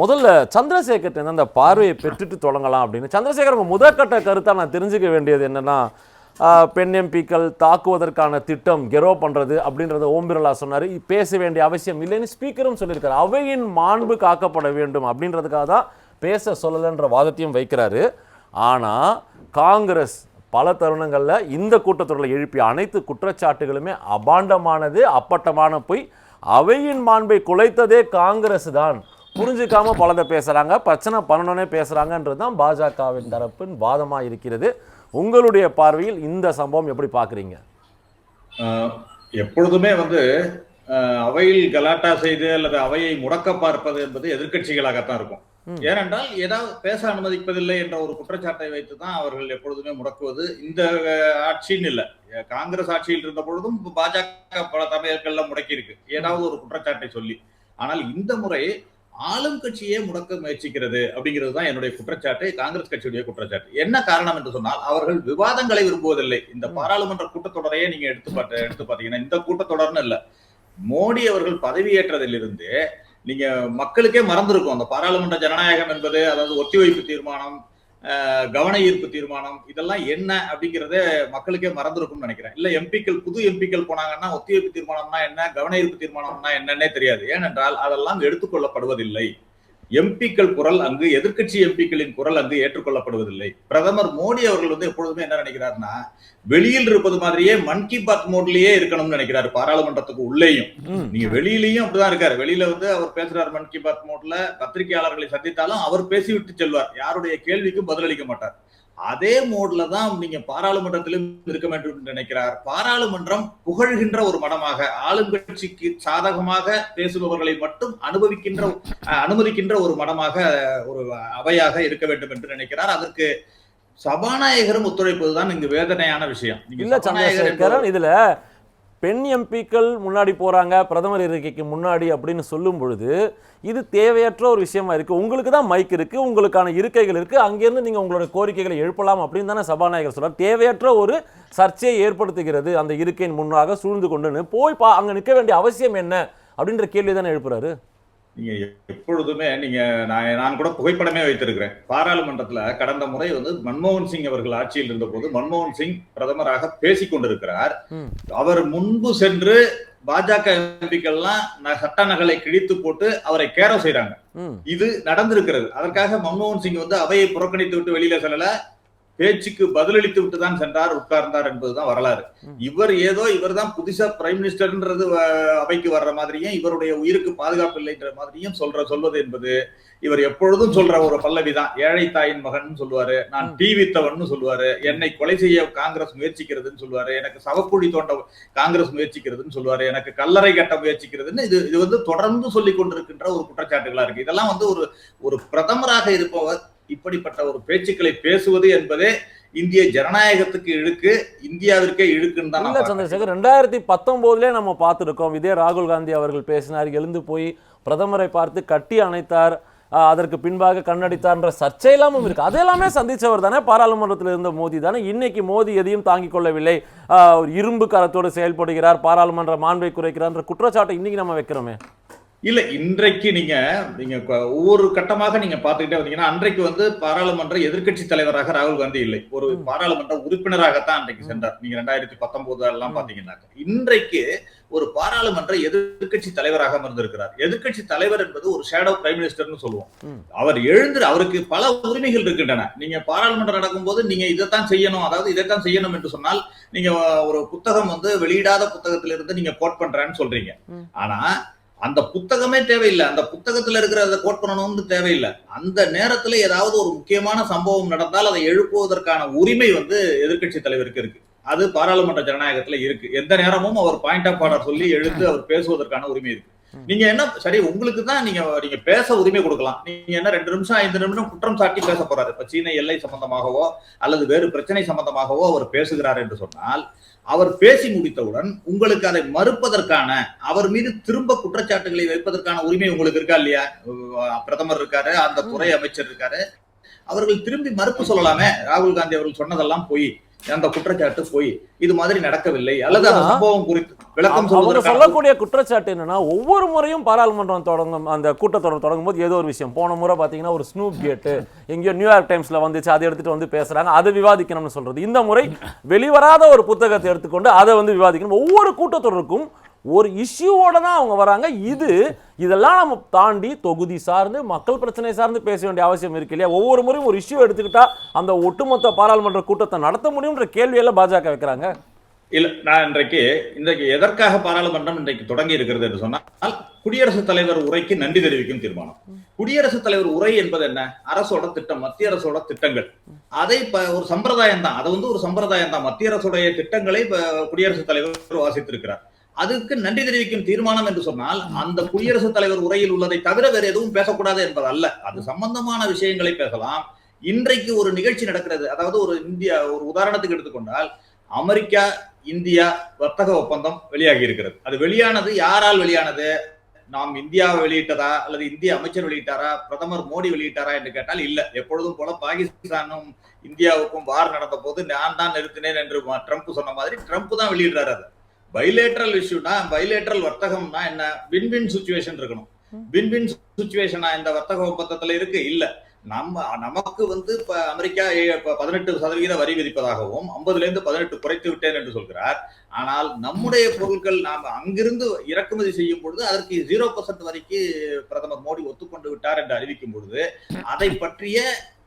முதல்ல சந்திரசேகர் அந்த பார்வையை பெற்றுட்டு தொடங்கலாம் அப்படின்னு. சந்திரசேகர் முதற்கட்ட கருத்தாக நான் தெரிஞ்சுக்க வேண்டியது என்னென்னா பெண் எம்பிக்கள் தாக்குவதற்கான திட்டம் கெரோ பண்ணுறது அப்படின்றத ஓம் பிர்லா சொன்னார். பேச வேண்டிய அவசியம் இல்லைன்னு ஸ்பீக்கரும் சொல்லியிருக்காரு. அவையின் மாண்பு காக்கப்பட வேண்டும் அப்படின்றதுக்காக தான் பேச சொல்லலைன்ற வாதத்தையும் வைக்கிறாரு. ஆனால் காங்கிரஸ் பல தருணங்களில் இந்த கூட்டத்தொடரில் எழுப்பிய அனைத்து குற்றச்சாட்டுகளுமே அபாண்டமானது அப்பட்டமான பொய் அவையின் மாண்பை குலைத்ததே காங்கிரஸ் தான் புரிஞ்சுக்காம பலதை பேசுறாங்க பிரச்சனை பண்ணணும்னே பேசுறாங்கன்றது தான் பாஜகவின் தரப்பின் வாதமா இருக்கிறது. உங்களுடைய பார்வையில் இந்த சம்பவம் எப்படி பார்க்குறீங்க? எப்பொழுதுமே வந்து அவையில் கலாட்டா செய்து அல்லது அவையை முடக்க பார்ப்பது என்பது எதிர்க்கட்சிகளாகத்தான் இருக்கும். ஏனென்றால் ஏதாவது பேச அனுமதிப்பதில்லை என்ற ஒரு குற்றச்சாட்டை வைத்து தான் அவர்கள் எப்பொழுதுமே முடக்குவது. இந்த ஆட்சின்னு இல்லை காங்கிரஸ் ஆட்சியில் இருந்த பொழுதும் பாஜக பல தமிழர்கள்ல முடக்கி இருக்கு ஏதாவது ஒரு குற்றச்சாட்டை சொல்லி. ஆனால் இந்த முறை ஆளும் கட்சியே முடக்க முயற்சிக்கிறது அப்படிங்கிறது தான் என்னுடைய குற்றச்சாட்டு காங்கிரஸ் கட்சியுடைய குற்றச்சாட்டு. என்ன காரணம் என்று சொன்னால் அவர்கள் விவாதங்களை விரும்புவதில்லை. இந்த. பாராளுமன்ற கூட்டத்தொடரையே நீங்க எடுத்து பார்த்து எடுத்து பாத்தீங்கன்னா இந்த கூட்டத்தொடர்னு இல்ல. மோடி அவர்கள் பதவியேற்றதிலிருந்து நீங்க மக்களுக்கே மறந்திருக்கும். அந்த பாராளுமன்ற ஜனநாயகம் என்பது அதாவது ஒத்திவைப்பு தீர்மானம் கவன ஈர்ப்பு தீர்மானம் இதெல்லாம் என்ன அப்படிங்கறத மக்களுக்கே மறந்துருக்கும்னு நினைக்கிறேன். இல்ல எம்பிக்கள் புது எம்பிக்கள் போனாங்கன்னா ஒத்திவைப்பு தீர்மானம்னா என்ன கவன ஈர்ப்பு தீர்மானம்னா என்னன்னே தெரியாது. ஏனென்றால் அதெல்லாம் எடுத்துக்கொள்ளப்படுவதில்லை எம்பிக்கள் குரல் அங்கு எதிர்க்கட்சி எம்பிக்களின் குரல் அங்கு ஏற்றுக்கொள்ளப்படுவதில்லை. பிரதமர் மோடி அவர்கள் வந்து எப்பொழுதுமே என்ன நினைக்கிறாருன்னா வெளியில் இருப்பது மாதிரியே மன் கி பாத் மோட்லயே இருக்கணும்னு நினைக்கிறாரு பாராளுமன்றத்துக்கு உள்ளேயும். நீங்க வெளியிலயும் அப்படிதான் இருக்காரு. வெளியில வந்து அவர் பேசுறாரு மன் கி பாத் மோட்ல பத்திரிகையாளர்களை சந்தித்தாலும் அவர் பேசிவிட்டு செல்வார். யாருடைய கேள்விக்கும் பதிலளிக்க மாட்டார். அதே மோட்ல தான் நீங்க பாராளுமன்றத்திலும் இருக்க வேண்டும் என்று நினைக்கிறார். பாராளுமன்றம் புகழ்கின்ற ஒரு மடமாக ஆளுங்கட்சிக்கு சாதகமாக பேசுபவர்களை மட்டும் அனுபவிக்கின்ற அனுமதிக்கின்ற ஒரு மடமாக ஒரு அவையாக இருக்க வேண்டும் என்று நினைக்கிறார். அதற்கு சபாநாயகரும் ஒத்துழைப்பதுதான் இங்கு வேதனையான விஷயம். இல்ல சந்திரசேகரன் இதுல பெண் எம்பிக்கள் முன்னாடி போகிறாங்க பிரதமர் இருக்கைக்கு முன்னாடி அப்படின்னு சொல்லும் பொழுது இது தேவையற்ற ஒரு விஷயமா இருக்குது உங்களுக்கு தான் மைக் இருக்குது உங்களுக்கான இருக்கைகள் இருக்குது அங்கேருந்து நீங்கள் உங்களோட கோரிக்கைகளை எழுப்பலாம் அப்படின்னு தானே சபாநாயகர் சொல்கிறார் தேவையற்ற ஒரு சர்ச்சையை ஏற்படுத்துகிறது அந்த இருக்கையின் முன்னாக சூழ்ந்து கொண்டுன்னு போய் பா அங்கே நிற்க வேண்டிய அவசியம் என்ன அப்படின்ற கேள்வி தானே எழுப்புறாரு? நீங்க எப்பொழுதுமே நீங்க நான் நான் கூட புகைப்படமே வைத்திருக்கிறேன். பாராளுமன்றத்துல கடந்த முறை வந்து மன்மோகன் சிங் அவர்கள் ஆட்சியில் இருந்தபோது மன்மோகன் சிங் பிரதமராக பேசிக் கொண்டிருக்கிறார். அவர் முன்பு சென்று பாஜக எம்பிக்கள்லாம் ந- சட்ட நகலை கிழித்து போட்டு அவரை கேரோ செய்றாங்க. ம். இது நடந்திருக்கிறது. அதற்காக மன்மோகன் சிங் வந்து அவையை புறக்கணித்து விட்டு வெளியில செல்லல. பேச்சுக்கு பதிலளித்து விட்டு தான் சென்றார் உட்கார்ந்தார் என்பதுதான் வரலாறு. இவர் ஏதோ இவர்தான் புதுசா பிரைம் மினிஸ்டர்ன்றது அவைக்கு வர்ற மாதிரியும் இவருடைய உயிருக்கு பாதுகாப்பு இல்லைன்ற மாதிரியும் சொல்ற சொல்வது என்பது இவர் எப்பொழுதும் சொல்ற ஒரு பல்லவிதான் ஏழை தாயின் மகன் சொல்லுவாரு நான் ம். டீ வித்தவன் சொல்லுவாரு என்னை கொலை செய்ய காங்கிரஸ் முயற்சிக்கிறதுன்னு சொல்லுவாரு எனக்கு சவக்குழி தோண்ட காங்கிரஸ் முயற்சிக்கிறதுன்னு சொல்லுவாரு எனக்கு கல்லறை கட்ட முயற்சிக்கிறதுன்னு இது இது வந்து தொடர்ந்து சொல்லிக் கொண்டிருக்கின்ற ஒரு குற்றச்சாட்டுகளா இருக்கு இதெல்லாம் வந்து ஒரு ஒரு பிரதமராக இருப்பவர் இப்படிப்பட்ட ஒரு பேச்சுக்களை பேசுவது என்பதே இந்திய ஜனநாயகத்துக்கு இழுக்கு இந்தியாவிற்கே இழுக்குன்னு தான். சந்திரசேகர் ரெண்டாயிரத்தி பத்தொன்பதுலேயே நம்ம பார்த்துருக்கோம். இதே ராகுல் காந்தி அவர்கள் பேசினார் எழுந்து போய் பிரதமரை பார்த்து கட்டி அணைத்தார் அதற்கு பின்பாக கண்ணடித்தார்ன்ற சர்ச்சையெல்லாமும் இருக்கு. அதெல்லாமே சந்திச்சவர் தானே பாராளுமன்றத்தில் இருந்த மோடி தானே. இன்னைக்கு மோடி எதையும் தாங்கிக் கொள்ளவில்லை. இரும்பு கரத்தோடு செயல்படுகிறார் பாராளுமன்ற மாண்பை குறைக்கிறார்ன்ற குற்றச்சாட்டை இன்னைக்கு நம்ம வைக்கிறோமே. இல்ல இன்றைக்கு நீங்க நீங்க ஒவ்வொரு கட்டமாக நீங்க பாத்துக்கிட்டே வந்தீங்கன்னா அன்றைக்கு வந்து பாராளுமன்ற எதிர்க்கட்சி தலைவராக ராகுல் காந்தி இல்லை ஒரு. பாராளுமன்ற உறுப்பினராகத்தான் அன்றைக்கு சென்றார் நீங்க ரெண்டாயிரத்தி பத்தொன்பது எல்லாம் ம். பாத்தீங்கன்னாக்க இன்றைக்கு ஒரு பாராளுமன்ற எதிர்க்கட்சி தலைவராக இருந்திருக்கிறார் எதிர்க்கட்சி தலைவர் என்பது ஒரு ஷேடோ பிரைம் மினிஸ்டர்னு சொல்லுவோம். அவர் எழுந்து அவருக்கு பல உரிமைகள் இருக்கின்றன நீங்க பாராளுமன்றம் நடக்கும்போது நீங்க இதைத்தான் செய்யணும் அதாவது இதைத்தான் செய்யணும் என்று சொன்னால் நீங்க ஒரு புத்தகம் வந்து வெளியிடாத புத்தகத்திலிருந்து நீங்க கோட் பண்றேன்னு சொல்றீங்க. ஆனா அந்த புத்தகமே தேவையில்லை. அந்த புத்தகத்துல இருக்கிறத கோட் பண்ணணும்னு தேவையில்லை. அந்த நேரத்துல ஏதாவது ஒரு முக்கியமான சம்பவம் நடந்தால் அதை எழுப்புவதற்கான உரிமை வந்து எதிர்க்கட்சி தலைவருக்கு இருக்கு. அது பாராளுமன்ற ஜனநாயகத்துல இருக்கு. எந்த நேரமும் அவர் பாயிண்ட் ஆஃப் ஆர்டர் சொல்லி எழுந்து அவர் பேசுவதற்கான உரிமை இருக்கு. நீங்க என்ன சரி உங்களுக்கு தான் நீங்க நீங்க பேச உரிமை கொடுக்கலாம். நீங்க என்ன ரெண்டு நிமிஷம் ஐந்து நிமிஷம் குற்றம் சாட்டி பேச போறாரு. இப்ப சீன எல்லை சம்பந்தமாகவோ அல்லது வேறு பிரச்சனை சம்பந்தமாகவோ அவர் பேசுகிறார் என்று சொன்னால் அவர் பேசி முடித்தவுடன் உங்களுக்கு அதை மறுப்பதற்கான அவர் மீது திரும்ப குற்றச்சாட்டுகளை வைப்பதற்கான உரிமை உங்களுக்கு இருக்கா இல்லையா? பிரதமர் இருக்காரு அந்த துறை அமைச்சர் இருக்காரு. அவர்கள் திரும்பி மறுப்பு சொல்லலாமே. ராகுல் காந்தி அவர்கள் சொன்னதெல்லாம் போய். அந்த குற்றச்சாட்டு போய் இது மாதிரி நடக்கவில்லை. அல்லது அந்த. சம்பவம் குறித்து விளக்கம் அவங்க சொல்லக்கூடிய குற்றச்சாட்டு என்னன்னா ஒவ்வொரு முறையும் பாராளுமன்றம் தொடங்கும் அந்த கூட்டத்தொடர் தொடங்கும் போது ஏதோ ஒரு விஷயம். போன முறை பாத்தீங்கன்னா ஒரு ஸ்னூப் கேட்டு எங்கேயோ நியூயார்க் டைம்ஸ்ல வந்துச்சு அதை எடுத்துட்டு வந்து பேசுறாங்க அதை விவாதிக்கணும்னு சொல்றது. இந்த முறை வெளிவராத ஒரு புத்தகத்தை எடுத்துக்கொண்டு அதை வந்து விவாதிக்கணும். ஒவ்வொரு கூட்டத்தொடருக்கும் ஒரு இஷ்யூவோட தான் அவங்க வராங்க. இது இதெல்லாம் நம்ம தாண்டி தொகுதி சார்ந்து மக்கள் பிரச்சனை சார்ந்து பேச வேண்டிய அவசியம் இருக்கு இல்லையா? ஒவ்வொரு முறையும் ஒரு இஷ்யூ எடுத்துக்கிட்டா அந்த ஒட்டுமொத்த பாராளுமன்ற கூட்டத்தை நடத்த முடியும்ன்ற கேள்வியெல்லாம் பாஜக வைக்கிறாங்க. இல்ல நான் இன்றைக்கு இன்றைக்கு எதற்காக பாராளுமன்றம் இன்றைக்கு தொடங்கி இருக்கிறது என்று சொன்னால் குடியரசுத் தலைவர் உரைக்கு நன்றி தெரிவிக்கும் தீர்மானம். குடியரசுத் தலைவர் உரை என்பது என்ன? அரசோட திட்டம் மத்திய அரசோட திட்டங்கள். அதை ஒரு சம்பிரதாயம் தான் அது வந்து ஒரு சம்பிரதாயம் தான் மத்திய அரசுடைய திட்டங்களை குடியரசுத் தலைவர் வாசித்திருக்கிறார். அதுக்கு நன்றி தெரிவிக்கும் தீர்மானம் என்று சொன்னால் அந்த குடியரசுத் தலைவர் உரையில் உள்ளதை தவிர வேறு எதுவும் பேசக்கூடாது என்பது அல்ல அது சம்பந்தமான விஷயங்களை பேசலாம். இன்றைக்கு ஒரு நிகழ்ச்சி நடக்கிறது. அதாவது ஒரு இந்தியா ஒரு உதாரணத்துக்கு எடுத்துக்கொண்டால் அமெரிக்கா இந்தியா வர்த்தக ஒப்பந்தம் வெளியாகி இருக்கிறது. அது வெளியானது யாரால் வெளியானது? நாம் இந்தியாவை வெளியிட்டதா? அல்லது இந்திய அமைச்சர் வெளியிட்டாரா? பிரதமர் மோடி வெளியிட்டாரா என்று கேட்டால் இல்ல. எப்பொழுதும் போல பாகிஸ்தானும் இந்தியாவுக்கும் வார் நடந்த போது நான் தான் நிறுத்தினேன் என்று ட்ரம்ப் சொன்ன மாதிரி ட்ரம்ப் தான் வெளியிடுறாரு அது. பைலேட்ரல் இஷ்யூனா பைலேட்ரல் வர்த்தகம்னா என்ன? வின் வின் சுச்சுவேஷன் இருக்கணும். வின் வின் சுச்சுவேஷனா இந்த வர்த்தக ஒப்பந்தத்துல இருக்கு? இல்ல. நம்ம நமக்கு வந்து இப்ப அமெரிக்கா பதினெட்டு சதவிகித வரி விதிப்பதாகவும் ஐம்பதுல இருந்து பதினெட்டு குறைத்து விட்டேன் என்று சொல்கிறார். ஆனால் நம்முடைய பொருட்கள் நாம் அங்கிருந்து இறக்குமதி செய்யும் பொழுது அதற்கு ஜீரோ பர்சன்ட் வரைக்கும் பிரதமர் மோடி ஒத்துக்கொண்டு விட்டார் என்று அறிவிக்கும் பொழுது அதை பற்றிய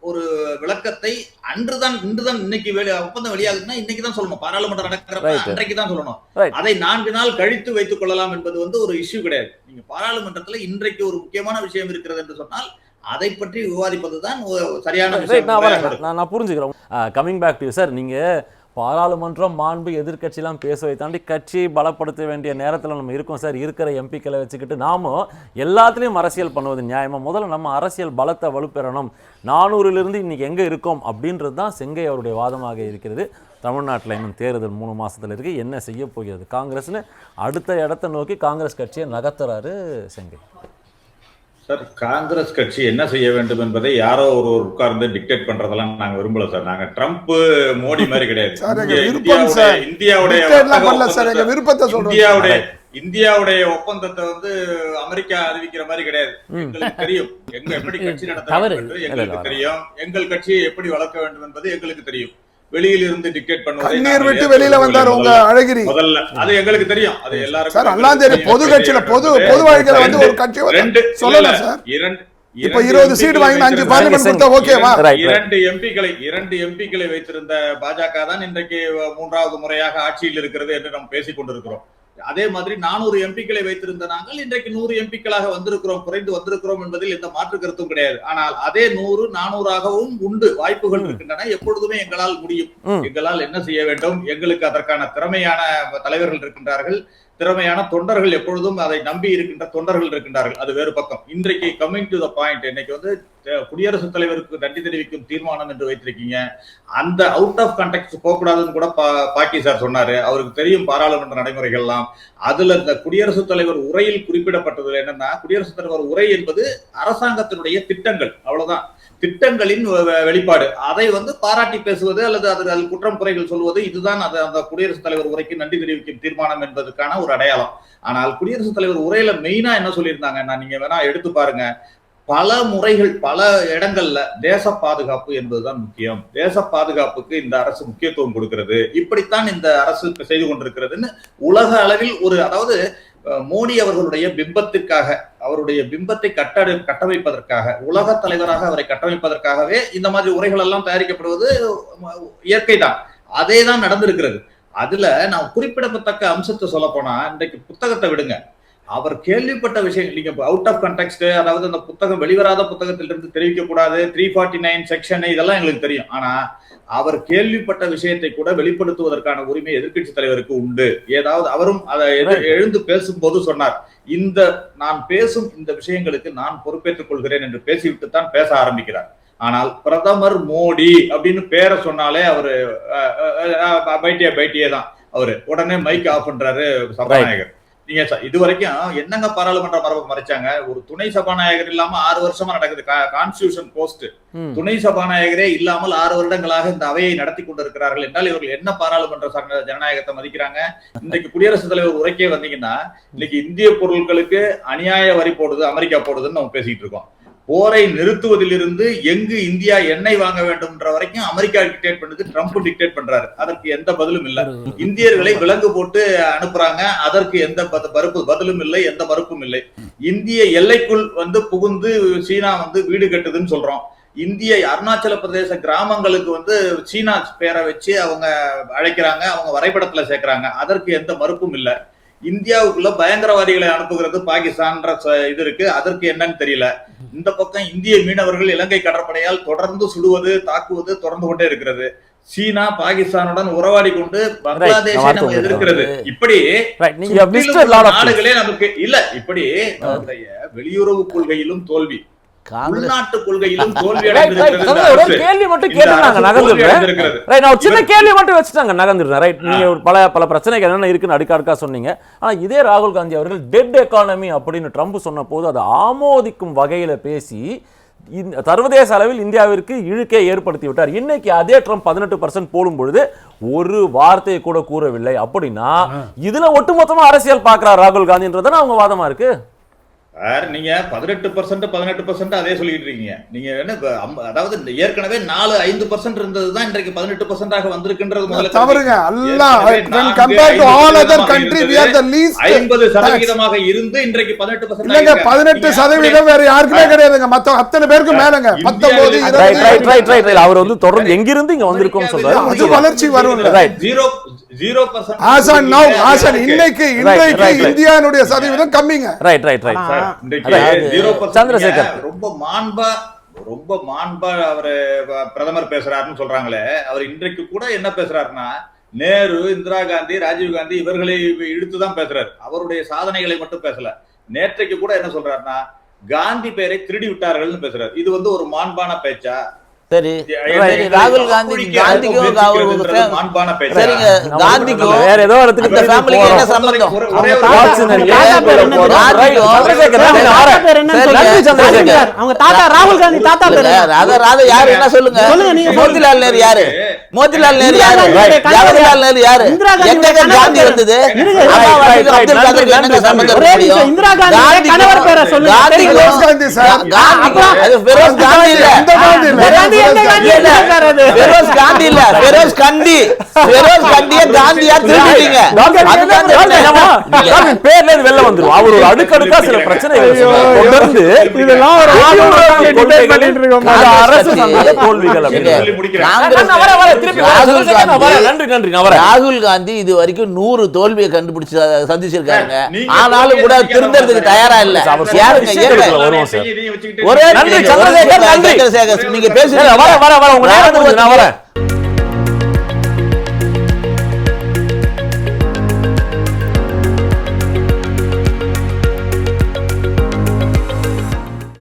ஒரு விளக்கத்தை அன்றுதான் இன்றுதான் இன்னைக்கு வெளி ஒப்பந்தம் வெளியாகுதுன்னா இன்னைக்கு தான் சொல்லணும். பாராளுமன்றம் நடக்கிறப்ப. அன்றைக்கு தான் சொல்லணும். அதை நான்கு நாள் கழித்து வைத்துக் கொள்ளலாம் என்பது வந்து ஒரு இஷ்யூ கிடையாது. நீங்க பாராளுமன்றத்துல இன்றைக்கு ஒரு முக்கியமான விஷயம் இருக்கிறது என்று சொன்னால் அதை பற்றி விவாதிப்பதுதான் ஒரு சரியான நான் புரிஞ்சுக்கிறேன். கமிங் பேக் டு சார் நீங்க பாராளுமன்றம் மாண்பு எதிர்க்கட்சிலாம் பேசுவதை தாண்டி கட்சியை பலப்படுத்த வேண்டிய நேரத்தில் நம்ம இருக்கோம் சார். இருக்கிற எம்பிக்களை வச்சுக்கிட்டு நாமும் எல்லாத்துலேயும் அரசியல் பண்ணுவது நியாயமாக முதல்ல நம்ம அரசியல் பலத்தை வலுப்பெறணும். நானூறிலிருந்து இன்னைக்கு எங்கே இருக்கோம் அப்படின்றது தான் செங்கை அவருடைய வாதமாக இருக்கிறது. தமிழ்நாட்டில் இன்னும் தேர்தல் மூணு மாதத்தில் இருக்குது என்ன செய்ய போகிறது? காங்கிரஸ்னு அடுத்த இடத்தை நோக்கி காங்கிரஸ் கட்சியை நகர்த்துறாரு செங்கை. சார் காங்கிரஸ் கட்சி என்ன செய்ய வேண்டும் என்பதை யாரோ ஒரு உட்கார்ந்து டிக்டேட் பண்றதெல்லாம் நாங்க விரும்பல சார். நாங்க ட்ரம்ப் மோடி மாதிரி கிடையாது. சார், எங்க இந்தியா- விருப்பம் சார். இந்தியாவுடைய இந்தியாவுடைய இந்தியாவுடைய ஒப்பந்தத்தை வந்து அமெரிக்கா அறிவிக்கிற மாதிரி கிடையாது. எங்களுக்கு தெரியும். எங்க எப்படி கட்சி நடத்த எங்களுக்கு. தெரியும். எங்கள் கட்சியை எப்படி வளர்க்க வேண்டும் என்பது எங்களுக்கு தெரியும். வெளியில் இருந்து டிக்டேட் கண்ணீர் நாங்கள் விட்டு வெளியில வந்தார் உங்க. அழகிரி. முதல்ல. அது எங்களுக்கு தெரியும். அது எல்லாருக்கும் சார் தெரியும். பொது கட்சியில பொது பொது வாழ்க்கையில வந்து ஒரு கட்சி ரெண்டு சொல்லல சார். இரண்டு இப்ப இரண்டு இருபது சீட் வாங்கி அஞ்சு பார்லிமெண்ட் கொடுத்தா ஓகேவா. இரண்டு எம்பிக்களை இரண்டு எம்பிக்களை வைத்திருந்த பாஜக தான் இன்றைக்கு மூன்றாவது முறையாக ஆட்சியில் இருக்கிறது என்று நாம் பேசிக் கொண்டிருக்கிறோம். அதே மாதிரி நானூறு எம்பிக்களை வைத்திருந்த நாங்கள் இன்றைக்கு நூறு எம்பிக்களாக வந்திருக்கிறோம் குறைந்து வந்திருக்கிறோம் என்பதில் எந்த மாற்று கருத்தும் கிடையாது. ஆனால் அதே நூறு நானூறாகவும் உண்டு வாய்ப்புகள் இருக்கின்றன. எப்பொழுதுமே எங்களால் முடியும். எங்களால் என்ன செய்ய வேண்டும்? எங்களுக்கு அதற்கான திறமையான தலைவர்கள் இருக்கின்றார்கள். திறமையான தொண்டர்கள் எப்பொழுதும் அதை நம்பி இருக்கின்ற தொண்டர்கள் இருக்கின்றார்கள். அது வேறு பக்கம். இன்றைக்கு கம்மிங் டு த பாயிண்ட் இன்னைக்கு வந்து குடியரசுத் தலைவருக்கு நன்றி தெரிவிக்கும் தீர்மானம் என்று வைத்திருக்கீங்க. அந்த அவுட் ஆஃப் கண்டெக்ட் போகக்கூடாதுன்னு கூட பா- பாக்கி சார் சொன்னாரு. அவருக்கு தெரியும் பாராளுமன்ற நடைமுறைகள்லாம். அதுல இந்த குடியரசுத் தலைவர் உரையில் குறிப்பிடப்பட்டது என்னன்னா குடியரசுத் தலைவர் உரை என்பது அரசாங்கத்தினுடைய திட்டங்கள். அவ்வளவுதான். திட்டங்களின் வெ- வெளிப்பாடு. அதை வந்து பாராட்டி பேசுவது அல்லது அது அதில் குற்றம் குறைகள் சொல்வது இதுதான் அது அந்த குடியரசுத் தலைவர் உரைக்கு நன்றி தெரிவிக்கும் தீர்மானம் என்பதற்கான ஒரு அடையாளம். ஆனால் குடியரசுத் தலைவர் உரையில மெயினா என்ன சொல்லியிருந்தாங்க? நான் நீங்க வேணா எடுத்து பாருங்க. பல முறைகள் பல இடங்கள்ல தேச பாதுகாப்பு என்பதுதான் முக்கியம். தேச பாதுகாப்புக்கு இந்த அரசு முக்கியத்துவம் கொடுக்கிறது. இப்படித்தான் இந்த அரசு செய்து கொண்டிருக்கிறதுன்னு உலக அளவில் ஒரு அதாவது மோடி அவர்களுடைய பிம்பத்துக்காக அவருடைய பிம்பத்தை கட்டட கட்டமைப்பதற்காக உலக தலைவராக அவரை கட்டமைப்பதற்காகவே இந்த மாதிரி உரைகள் எல்லாம் தயாரிக்கப்படுவது இயற்கை தான். அதே தான் நடந்திருக்கிறது. அதுல நான் குறிப்பிடத்தக்க அம்சத்தை சொல்ல போனா இன்றைக்கு புத்தகத்தை விடுங்க. அவர் கேள்விப்பட்ட விஷயம் நீங்க அவுட் ஆஃப் கண்டெக்ட் அதாவது அந்த புத்தகம் வெளிவராத புத்தகத்திலிருந்து தெரிவிக்க கூடாது த்ரீ ஃபார்ட்டி நைன் செக்ஷன் இதெல்லாம் எங்களுக்கு தெரியும். ஆனா அவர் கேள்விப்பட்ட விஷயத்தை கூட வெளிப்படுத்துவதற்கான உரிமை எதிர்க்கட்சி தலைவருக்கு உண்டு. ஏதாவது அவரும் அதை எழுந்து பேசும்போது சொன்னார் இந்த நான் பேசும் இந்த விஷயங்களுக்கு நான் பொறுப்பேற்றுக் கொள்கிறேன் என்று பேசிவிட்டு தான் பேச ஆரம்பிக்கிறார். ஆனால் பிரதமர் மோடி அப்படின்னு பேரை சொன்னாலே அவரு பைட்டியா பைட்டியே தான் அவரு உடனே மைக் ஆஃப் பண்றாரு சபாநாயகர். நீங்க இது வரைக்கும் என்னங்க பாராளுமன்ற மரபை மறைச்சாங்க? ஒரு துணை சபாநாயகர் இல்லாம ஆறு வருஷமா நடக்குது. Constitution post. துணை சபாநாயகரே இல்லாமல் ஆறு வருடங்களாக இந்த அவையை நடத்தி கொண்டிருக்கிறார்கள் என்றால் இவர்கள் என்ன பாராளுமன்ற ஜனநாயகத்தை மதிக்கிறாங்க? இன்றைக்கு குடியரசுத் தலைவர் உரைக்கே வந்தீங்கன்னா இன்னைக்கு இந்திய பொருட்களுக்கு அநியாய வரி போடுது அமெரிக்கா போடுதுன்னு நம்ம பேசிட்டு இருக்கோம். போரை நிறுத்துவதிலிருந்து எங்கு இந்தியா எண்ணெய் வாங்க வேண்டும்ன்ற வரைக்கும் அமெரிக்கா டிக்டேட் பண்ணுது ட்ரம்ப் டிக்டேட் பண்றாரு. அதற்கு எந்த பதிலும் இல்ல. இந்தியர்களை விலங்கு போட்டு அனுப்புறாங்க அதற்கு எந்த பத- மறுப்பு பதிலும் இல்லை எந்த மறுப்பும் இல்லை. இந்திய எல்லைக்குள் வந்து புகுந்து சீனா வந்து வீடு கட்டுதுன்னு சொல்றோம். இந்திய அருணாச்சல பிரதேச கிராமங்களுக்கு வந்து சீனா பேரை வச்சு அவங்க அழைக்கிறாங்க அவங்க வரைபடத்துல சேர்க்கறாங்க. அதற்கு எந்த மறுப்பும் இல்ல. இந்தியாவுக்குள்ள பயங்கரவாதிகளை அனுப்புகிறது பாகிஸ்தான்ற ச- இது இருக்கு. அதற்கு என்னன்னு தெரியல. இந்த பக்கம் இந்திய மீனவர்கள் இலங்கை கடற்படையால் தொடர்ந்து சுடுவது தாக்குவது தொடர்ந்து கொண்டே இருக்கிறது. சீனா பாகிஸ்தானுடன் உறவாடி கொண்டு பங்களாதேஷை நம்ம எதிர்க்கிறது. இப்படி. நாடுகளே நமக்கு இல்ல இப்படி வெளியுறவு கொள்கையிலும் தோல்வி. உள்நாட்டு கொள்கையிலும். கேள்வி மட்டும் இந்த கேட்டு நாங்க அரசு தோல்வி நகர்ந்துடுறேன். ரைட் நான் சின்ன கேள்வி மட்டும் வச்சுட்டாங்க நகர்ந்துடுறேன் ரைட் நீங்க ஒரு பல பல பிரச்சனைகள் என்னென்ன இருக்குன்னு அடுக்க அடுக்கா சொன்னீங்க. ஆனா இதே ராகுல் காந்தி அவர்கள் டெட் எக்கானமி அப்படின்னு ட்ரம்ப் சொன்ன போது அதை ஆமோதிக்கும் வகையில பேசி சர்வதேச அளவில் இந்தியாவிற்கு இழுக்கை ஏற்படுத்தி விட்டார். இன்னைக்கு அதே ட்ரம்ப் பதினெட்டு பர்சன்ட் போடும் பொழுது ஒரு வார்த்தையை கூட கூறவில்லை. அப்படின்னா இதுல ஒட்டுமொத்தமா அரசியல் பார்க்கிறார் ராகுல் காந்தின்றதான அவங்க வாதமா இருக்கு? சார் நீங்க பதினெட்டு பர்சன்ட் பதினெட்டு பர்சன்ட் அதே சொல்லிட்டு இருக்கீங்க நீங்க என்ன அதாவது ஏற்கனவே நாலு ஐந்து பர்சன்ட் இருந்ததுதான் இன்றைக்கு பதினெட்டு பர்சன்டாக வந்திருக்கின்றது முதல்ல தவறுங்க சதவீதமாக ஐம்பது tax. சதவிகிதமாக இருந்து இன்றைக்கு பதினெட்டு இல்லங்க பதினெட்டு சதவீதம் வேற யாருக்குமே கிடையாதுங்க மத்த அத்தனை பேருக்கு மேலங்க பத்தொன்பது அவர் வந்து தொடர்ந்து எங்கிருந்து இங்க வந்திருக்கோம்னு சொல்றாரு. வளர்ச்சி. Right. Zero percent as on now as on இன்னைக்கு இன்றைக்கு right, right. இந்தியானுடைய சதவீதம் கம்மிங்க. ரைட் ரைட் ரைட் சார், இன்றைக்கு அதாவது zero percent சந்திரசேகர். நீங்க ரொம்ப மாண்பா ரொம்ப மாண்பா அவரு ப- பிரதமர் பேசுறாருன்னு சொல்றாங்களே அவர் இன்றைக்கு கூட என்ன பேசுறாருன்னா நேரு இந்திரா காந்தி ராஜீவ் காந்தி இவர்களை இழுத்துதான் பேசுறாரு. அவருடைய சாதனைகளை மட்டும் பேசல. நேற்றைக்கு கூட என்ன சொல்றாருன்னா காந்தி பேரை திருடி விட்டார்கள்னு பேசுறாரு. இது வந்து ஒரு மாண்பான பேச்சா? சரி. என்னை ராகுல் காந்தி காந்திக்கும் சரிங்க காந்திக்கும் வேற ஏதோ இடத்துக்கு திருப்பி ஃபேமிலிக்கு என்ன. சம்பந்தம்? என்ன அவங்க தாத்தா ராகுல் காந்தி தாத்தா பேர் என்ன? ராதா ராதா யாரு என்ன சொல்லுங்க? மோதிலால் நேரு யாரு? மோதிலால் நேரு யாரு? ஜவஹர்லால் நேரு யாரு? எங்க காந்தி. வந்தது அப்துல் நன்றி, என்னங்க சம்பந்தம்? இந்திரா காந்திக்கும் கணவர் பேரை சொல்லுங்க. காந்தி சார். காந்திக்கும் அது ஃபெரோஸ் காந்தி இல்ல காந்தி இல்ல. கண்டி கண்டிய காந்தியா திருடிட்டீங்க. பேர்ல இருந்து வெளில வந்துரும் அவர் ஒரு அடுக்கடுக்கா சில பிரச்சனைகள். தொடர்ந்து இதெல்லாம் ஒரு ராகுல் காந்தி அரசு தோல்விகள் நன்றி நன்றி ராகுல் இது வரைக்கும் நூறு தோல்வியை கண்டுபிடிச்சு நீங்க ஆனாலும் கூட திருந்தறதுக்கு தயாரா இல்ல. யாருங்க? ஒரே நன்றி, சந்திரசேகர், நன்றி. சந்திரசேகர், நீங்க பேசுறீங்க. வரேன் வரேன் வரேன் உங்க நேரம் நான் வரேன்.